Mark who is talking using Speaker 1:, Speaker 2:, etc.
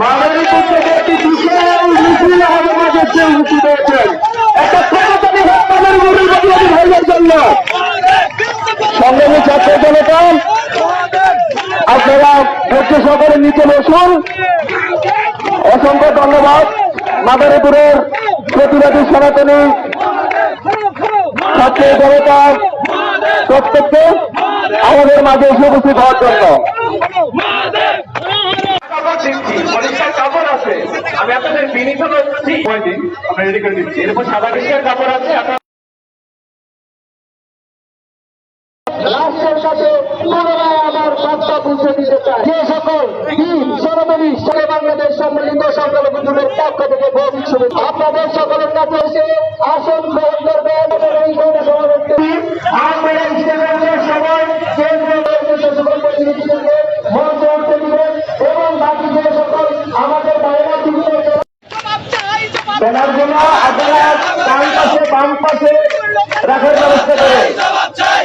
Speaker 1: মাদারীপুর থেকে একটি সংগ্রামী ছাত্র জনতা আপনারা হচ্ছে সকলে নিচে বসুন। অসংখ্য ধন্যবাদ। মাদারীপুরের প্রতিবাদী সনাতনী ছাত্র জনতা প্রত্যেককে আমাদের মাঝে এসে উপস্থিত হওয়ার জন্য।
Speaker 2: কাপড় দিচ্ছি পরিষ্কার কাপড় আছে। আমি আপনাদের বিনীত করছি। সময় দিন আমরা রেডি করে দিচ্ছি। এরপর সাদা পরিষ্কার কাপড় আছে আপনার
Speaker 1: রাষ্ট্রের কাছে পুনরায় আমার বার্তা পৌঁছে দিতে চাই। যে সকল বীর সারা বাংলাদেশ সম্মিলিত সংখ্যালঘু যুগের পক্ষ থেকে ভৌতিক শুভেচ্ছা। আপনাদের সকলের কাছে এসে আসন গ্রহণ আমাদের বাইরে দিকে ব্যানার জন্য আপনারা ডান পাশে বাম পাশে রাখার ব্যবস্থা করেন
Speaker 3: জবাব চাই